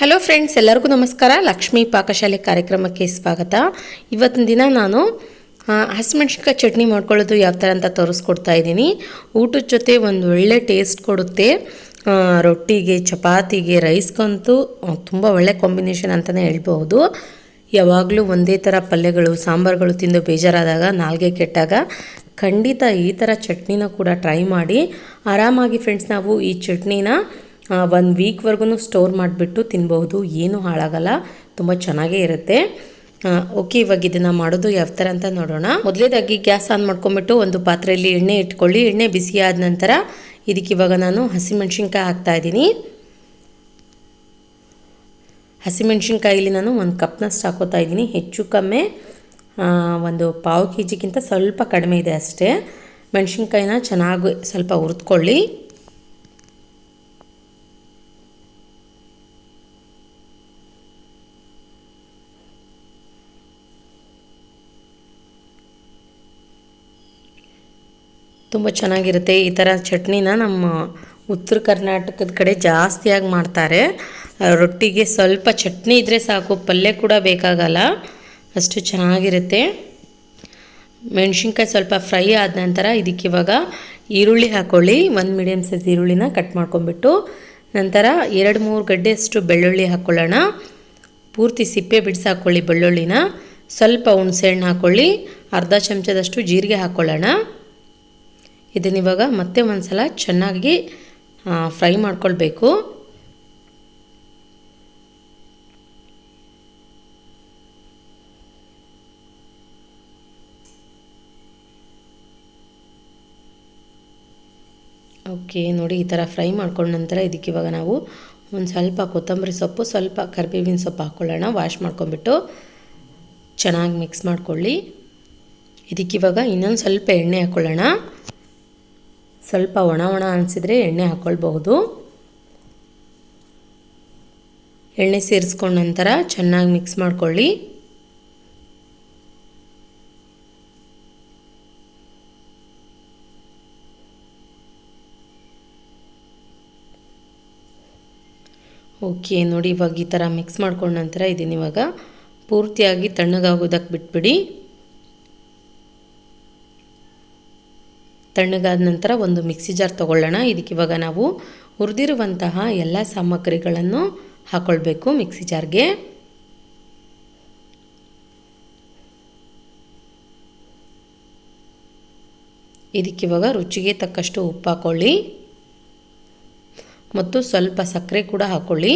Hello friends ಎಲ್ಲರಿಗೂ ನಮಸ್ಕಾರ. ಲಕ್ಷ್ಮೀ ಪಾಕಶಾಲೆ ಕಾರ್ಯಕ್ರಮಕ್ಕೆ ಸ್ವಾಗತ. ಇವತ್ತಿನ ದಿನ ನಾನು ಹಸಿಮೆಣ್ಸಿನ್ಕಾಯಿ ಚಟ್ನಿ ಮಾಡ್ಕೊಳ್ಳೋದು ಯಾವ ಥರ ಅಂತ ತೋರಿಸ್ಕೊಡ್ತಾ ಇದ್ದೀನಿ. ಊಟದ ಜೊತೆ ಒಂದು ಒಳ್ಳೆ ಟೇಸ್ಟ್ ಕೊಡುತ್ತೆ. ರೊಟ್ಟಿಗೆ, ಚಪಾತಿಗೆ ರೈಸ್ಗಂತೂ ತುಂಬ ಒಳ್ಳೆ ಕಾಂಬಿನೇಷನ್ ಅಂತಲೇ ಹೇಳ್ಬೋದು ಯಾವಾಗಲೂ ಒಂದೇ ಥರ ಪಲ್ಯಗಳು, ಸಾಂಬಾರುಗಳು ತಿಂದು ಬೇಜಾರಾದಾಗ, ನಾಲ್ಗೆ ಕೆಟ್ಟಾಗ ಖಂಡಿತ ಈ ಥರ ಚಟ್ನಿನ ಕೂಡ ಟ್ರೈ ಮಾಡಿ. ಆರಾಮಾಗಿ ಫ್ರೆಂಡ್ಸ್ ನಾವು ಈ ಚಟ್ನಿನ ಒಂದು ವೀಕ್ವರೆಗೂ ಸ್ಟೋರ್ ಮಾಡಿಬಿಟ್ಟು ತಿನ್ಬಹುದು. ಏನೂ ಹಾಳಾಗಲ್ಲ. ತುಂಬ ಚೆನ್ನಾಗೇ ಇರುತ್ತೆ. ಓಕೆ ಇವಾಗ ಇದನ್ನು ಮಾಡೋದು ಯಾವ ಥರ ಅಂತ ನೋಡೋಣ. ಮೊದಲೇದಾಗಿ ಗ್ಯಾಸ್ ಆನ್ ಮಾಡ್ಕೊಂಬಿಟ್ಟು ಒಂದು ಪಾತ್ರೆಯಲ್ಲಿ ಎಣ್ಣೆ ಇಟ್ಕೊಳ್ಳಿ. ಎಣ್ಣೆ ಬಿಸಿ ಆದ ನಂತರ ಇದಕ್ಕೆ ಇವಾಗ ನಾನು ಹಸಿಮೆಣ್ಸಿನ್ಕಾಯಿ ಹಾಕ್ತಾ ಇದ್ದೀನಿ. ಹಸಿಮೆಣ್ಸಿನ್ಕಾಯಿಲಿ ನಾನು ಒಂದು ಕಪ್ನಷ್ಟು ಹಾಕೋತಾ ಇದ್ದೀನಿ. ಹೆಚ್ಚು ಕಮ್ಮಿ ಒಂದು ಪಾವು ಕೆ ಜಿಗಿಂತ ಸ್ವಲ್ಪ ಕಡಿಮೆ ಇದೆ ಅಷ್ಟೇ. ಮೆಣಸಿನ್ಕಾಯಿನ ಚೆನ್ನಾಗಿ ಸ್ವಲ್ಪ ಹುರಿದ್ಕೊಳ್ಳಿ. ತುಂಬ ಚೆನ್ನಾಗಿರುತ್ತೆ. ಈ ಥರ ಚಟ್ನಿನ ನಮ್ಮ ಉತ್ತರ ಕರ್ನಾಟಕದ ಕಡೆ ಜಾಸ್ತಿಯಾಗಿ ಮಾಡ್ತಾರೆ. ರೊಟ್ಟಿಗೆ ಸ್ವಲ್ಪ ಚಟ್ನಿ ಇದ್ದರೆ ಸಾಕು, ಪಲ್ಯ ಕೂಡ ಬೇಕಾಗಲ್ಲ. ಅಷ್ಟು ಚೆನ್ನಾಗಿರುತ್ತೆ. ಮೆಣಸಿನ್ಕಾಯಿ ಸ್ವಲ್ಪ ಫ್ರೈ ಆದ ನಂತರ ಇದಕ್ಕೆ ಇವಾಗ ಈರುಳ್ಳಿ ಹಾಕ್ಕೊಳ್ಳಿ ಒಂದು ಮೀಡಿಯಮ್ ಸೈಜ್ ಈರುಳ್ಳಿನ ಕಟ್ ಮಾಡ್ಕೊಂಬಿಟ್ಟು ನಂತರ ಎರಡು ಮೂರು ಗಡ್ಡೆಯಷ್ಟು ಬೆಳ್ಳುಳ್ಳಿ ಹಾಕ್ಕೊಳ್ಳೋಣ ಪೂರ್ತಿ ಸಿಪ್ಪೆ ಬಿಡಿಸಿ ಹಾಕ್ಕೊಳ್ಳಿ ಬೆಳ್ಳುಳ್ಳಿನ. ಸ್ವಲ್ಪ ಹುಣಸೆಹಣ್ಣು ಹಾಕ್ಕೊಳ್ಳಿ ಅರ್ಧ ಚಮಚದಷ್ಟು ಜೀರಿಗೆ ಹಾಕ್ಕೊಳ್ಳೋಣ ಇದನ್ನಿವಾಗ ಮತ್ತೆ ಒಂದು ಸಲ ಚೆನ್ನಾಗಿ ಫ್ರೈ ಮಾಡ್ಕೊಳ್ಬೇಕು. ಓಕೆ, ನೋಡಿ ಈ ಥರ ಫ್ರೈ ಮಾಡ್ಕೊಂಡ ನಂತರ ಇದಕ್ಕೆ ಇವಾಗ ನಾವು ಒಂದು ಸ್ವಲ್ಪ ಕೊತ್ತಂಬರಿ ಸೊಪ್ಪು, ಸ್ವಲ್ಪ ಕರಿಬೇವಿನ ಸೊಪ್ಪು ಹಾಕ್ಕೊಳ್ಳೋಣ ವಾಶ್ ಮಾಡ್ಕೊಂಬಿಟ್ಟು ಚೆನ್ನಾಗಿ ಮಿಕ್ಸ್ ಮಾಡ್ಕೊಳ್ಳಿ. ಇದಕ್ಕಿವಾಗ ಇನ್ನೊಂದು ಸ್ವಲ್ಪ ಎಣ್ಣೆ ಹಾಕ್ಕೊಳ್ಳೋಣ ಸ್ವಲ್ಪ ಒಣ ಒಣ ಅನಿಸಿದರೆ ಎಣ್ಣೆ ಹಾಕ್ಕೊಳ್ಬಹುದು ಎಣ್ಣೆ ಸೇರಿಸ್ಕೊಂಡ ನಂತರ ಚೆನ್ನಾಗಿ ಮಿಕ್ಸ್ ಮಾಡ್ಕೊಳ್ಳಿ. ಓಕೆ, ನೋಡಿ ಇವಾಗ ಈ ಥರ ಮಿಕ್ಸ್ ಮಾಡ್ಕೊಂಡ ನಂತರ ಇದನ್ನ ಇವಾಗ ಪೂರ್ತಿಯಾಗಿ ತಣ್ಣಗಾಗೋದಕ್ಕೆ ಬಿಟ್ಬಿಡಿ. ತಣ್ಣಗಾದ ನಂತರ ಒಂದು ಮಿಕ್ಸಿ ಜಾರ್ ತಗೊಳ್ಳೋಣ. ಇದಕ್ಕೆ ಇವಾಗ ನಾವು ಹುರಿದಿರುವಂತಹ ಎಲ್ಲ ಸಾಮಗ್ರಿಗಳನ್ನು ಹಾಕ್ಕೊಳ್ಬೇಕು ಮಿಕ್ಸಿ ಜಾರ್ಗೆ. ಇದಕ್ಕಿವಾಗ ರುಚಿಗೆ ತಕ್ಕಷ್ಟು ಉಪ್ಪು ಹಾಕ್ಕೊಳ್ಳಿ ಮತ್ತು ಸ್ವಲ್ಪ ಸಕ್ಕರೆ ಕೂಡ ಹಾಕ್ಕೊಳ್ಳಿ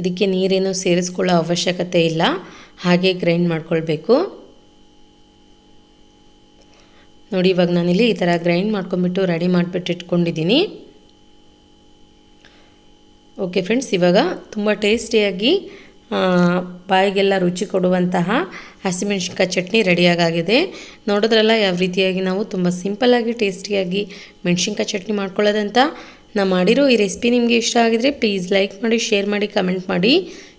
ಇದಕ್ಕೆ ನೀರೇನು ಸೇರಿಸ್ಕೊಳ್ಳೋ ಅವಶ್ಯಕತೆ ಇಲ್ಲ. ಹಾಗೆ ಗ್ರೈಂಡ್ ಮಾಡ್ಕೊಳ್ಬೇಕು. ನೋಡಿ, ಇವಾಗ ನಾನಿಲ್ಲಿ ಈ ಥರ ಗ್ರೈಂಡ್ ಮಾಡ್ಕೊಂಬಿಟ್ಟು ರೆಡಿ ಮಾಡಿಬಿಟ್ಟು ಇಟ್ಕೊಂಡಿದ್ದೀನಿ. ಓಕೆ ಫ್ರೆಂಡ್ಸ್, ಇವಾಗ ತುಂಬ ಟೇಸ್ಟಿಯಾಗಿ ಬಾಯಿಗೆಲ್ಲ ರುಚಿ ಕೊಡುವಂತಹ ಹಸಿಮೆಣ್ಸಿನ್ಕಾಯಿ ಚಟ್ನಿ ರೆಡಿಯಾಗಿದೆ ನೋಡಿದ್ರಲ್ಲ, ಯಾವ ರೀತಿಯಾಗಿ ನಾವು ತುಂಬ ಸಿಂಪಲ್ಲಾಗಿ, ಟೇಸ್ಟಿಯಾಗಿ ಮೆಣಸಿನ್ಕಾಯಿ ಚಟ್ನಿ ಮಾಡ್ಕೊಳ್ಳೋದಂತ. ನಾ ಮಾಡಿರೋ ಈ ರೆಸಿಪಿ ನಿಮಗೆ ಇಷ್ಟ ಆಗಿದರೆ, ಪ್ಲೀಸ್ ಲೈಕ್ ಮಾಡಿ, ಶೇರ್ ಮಾಡಿ, ಕಮೆಂಟ್ ಮಾಡಿ.